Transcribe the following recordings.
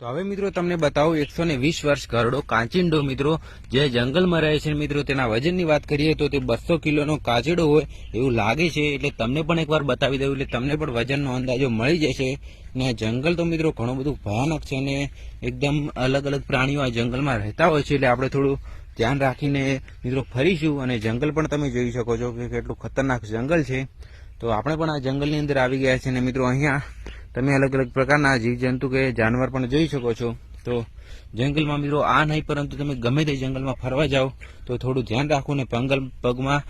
તો હવે મિત્રો તમને બતાવું એકસો ને વીસ વર્ષ ઘરડો કાંચિંડો મિત્રો. જે જંગલમાં રહે છે મિત્રો, તેના વજનની વાત કરીએ તો તે બસો કિલોનો કાચીડો હોય એવું લાગે છે. એટલે તમને પણ એકવાર બતાવી દઉં, એટલે તમને પણ વજનનો અંદાજો મળી જશે. ને જંગલ તો મિત્રો ઘણું બધું ભયાનક છે અને એકદમ અલગ અલગ પ્રાણીઓ આ જંગલમાં રહેતા હોય છે. એટલે આપણે થોડું ધ્યાન રાખીને મિત્રો ફરીશું અને જંગલ પણ તમે જોઈ શકો છો કે કેટલું ખતરનાક જંગલ છે. તો આપણે પણ આ જંગલની અંદર આવી ગયા છે અને મિત્રો, અહીંયા તમે અલગ અલગ પ્રકારના જીવજંતુ કે જાનવર પણ જોઈ શકો છો. તો જંગલમાં મિત્રો આ નહીં, પરંતુ તમે ગમે તે જંગલમાં ફરવા જાઓ, તો થોડું ધ્યાન રાખવું ને પંગલ પગમાં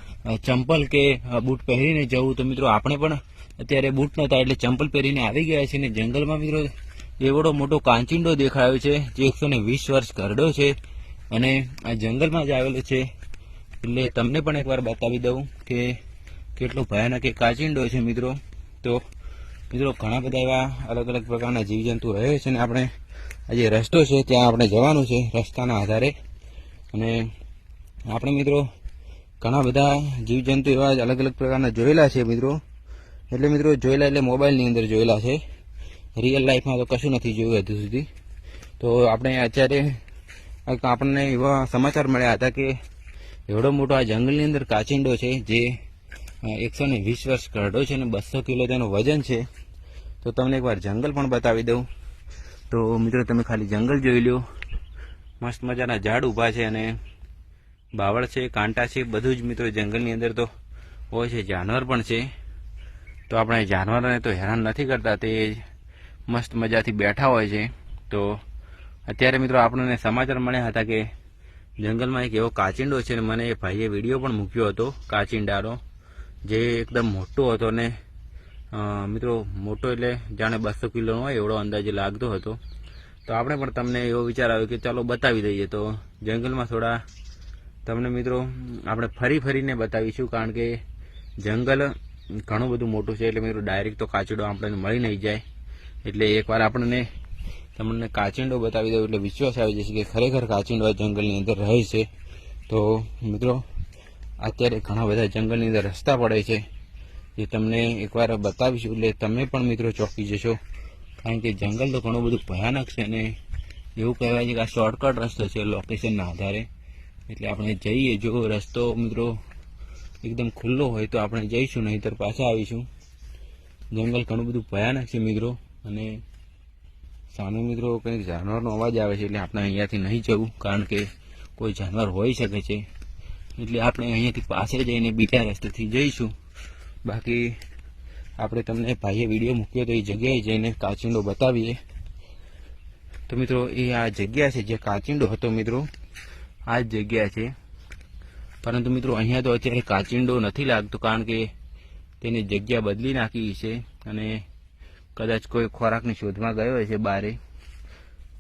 ચંપલ કે બૂટ પહેરીને જવું. તો મિત્રો આપણે પણ અત્યારે બૂટ નહોતા, એટલે ચંપલ પહેરીને આવી ગયા છીએ ને જંગલમાં મિત્રો. એવડો મોટો કાંચિંડો દેખાયો છે, જે એકસો વીસ વર્ષ કરડો છે અને આ જંગલમાં જ આવેલો છે. એટલે તમને પણ એકવાર બતાવી દઉં કે કેટલો ભયાનક એ કાંચિંડો છે મિત્રો. તો મિત્રો, ઘણા બધા એવા અલગ અલગ પ્રકારના જીવજંતુ રહે છે ને આપણે આ જે રસ્તો છે, ત્યાં આપણે જવાનું છે રસ્તાના આધારે. અને આપણે મિત્રો, ઘણા બધા જીવજંતુ એવા અલગ અલગ પ્રકારના જોયેલા છે મિત્રો. એટલે મિત્રો, જોયેલા એટલે મોબાઈલની અંદર જોયેલા છે. રિયલ લાઈફમાં તો કશું નથી જોયું હજુ સુધી. તો આપણે અત્યારે આપણને એવા સમાચાર મળ્યા હતા કે, એવડો મોટો આ જંગલની અંદર કાચિંડો છે, જે એકસો ને વીસ વર્ષ કરડો છે અને બસો કિલો તેનું વજન છે. તો તમને એકવાર જંગલ પણ બતાવી દઉં. તો મિત્રો તમે ખાલી જંગલ જોઈ લો મસ્ત મજાના ઝાડ ઊભા છે અને બાવળ છે, કાંટા છે, બધું જ મિત્રો જંગલની અંદર તો હોય છે, જાનવર પણ છે. તો આપણે જાનવરોને તો હેરાન નથી કરતા, તે મસ્ત મજાથી બેઠા હોય છે. તો અત્યારે મિત્રો આપણને સમાચાર મળ્યા હતા કે જંગલમાં એક એવો કાચિંડો છે ને મને એ ભાઈએ વીડિયો પણ મૂક્યો હતો, કાચિંડાનો. જે એકદમ મોટો હતો ને મિત્રો, મોટો એટલે જાણે બસો કિલોનો હોય એવડો અંદાજે લાગતો હતો. તો આપણે પણ તમને એવો વિચાર આવ્યો કે ચાલો બતાવી દઈએ. તો જંગલમાં થોડા તમને મિત્રો, આપણે ફરી ફરીને બતાવીશું, કારણ કે જંગલ ઘણું બધું મોટું છે એટલે મિત્રો ડાયરેક્ટ તો કાચડો આપણને મળી નહીં જાય. એટલે એકવાર આપણને તમને કાચિંડો બતાવી દઉં એટલે વિશ્વાસ આવી જશે કે ખરેખર કાચિંડો જંગલની અંદર રહે છે. તો મિત્રો અત્યારે ઘણા બધા જંગલની અંદર રસ્તા પડે છે. જે તમને એકવાર બતાવીશું, એટલે તમે પણ મિત્રો ચોંકી જશો. કારણ કે જંગલ તો ઘણું બધું ભયાનક છે અને એવું કહેવાય છે કે આ શોર્ટકટ રસ્તો છે લોકેશનના આધારે. એટલે આપણે જઈએ, જો રસ્તો મિત્રો એકદમ ખુલ્લો હોય તો આપણે જઈશું, નહીંતર પાછા આવીશું. જંગલ ઘણું બધું ભયાનક છે મિત્રો. અને સામે મિત્રો કંઈક જાનવરનો અવાજ આવે છે, એટલે આપણે અહીંયાથી નહીં જવું, કારણ કે કોઈ જાનવર હોઈ શકે છે. એટલે આપણે અહીંયાથી પાસે જઈને બીજા રસ્તેથી જઈશું. બાકી આપણે તમને ભાઈએ વીડિયો મૂક્યો તો એ જગ્યાએ જઈને કાચિંડો બતાવીએ. તો મિત્રો, એ આ જગ્યા છે જે કાચિંડો હતો મિત્રો. આ જ જગ્યા છે. પરંતુ મિત્રો, અહીંયા તો અત્યારે કાચિંડો નથી લાગતો કારણ કે તેની જગ્યા બદલી નાખી છે અને કદાચ કોઈ ખોરાકની શોધમાં ગયો હશે બારે.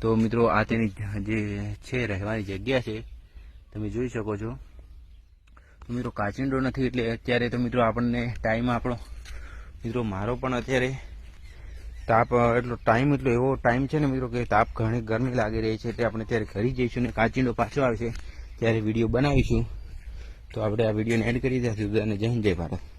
તો મિત્રો, આ તેની જે છે, રહેવાની જગ્યા છે, તમે જોઈ શકો છો. મિત્રો કાચિંડો નથી એટલે અત્યારે તો મિત્રો આપણને ટાઈમ આપણો. મિત્રો મારો પણ અત્યારે તાપ એટલો ટાઈમ એટલો એવો ટાઈમ છે ને મિત્રો કે તાપ ઘણી ગરમી લાગી રહી છે એટલે આપણે ત્યારે ઘરે જઈશું ને કાચિંડો પાછો આવશે. ત્યારે વીડિયો બનાવીશું. તો આપણે આ વિડીયોને એડ કરી દઈશું. અને જય જય ભારત.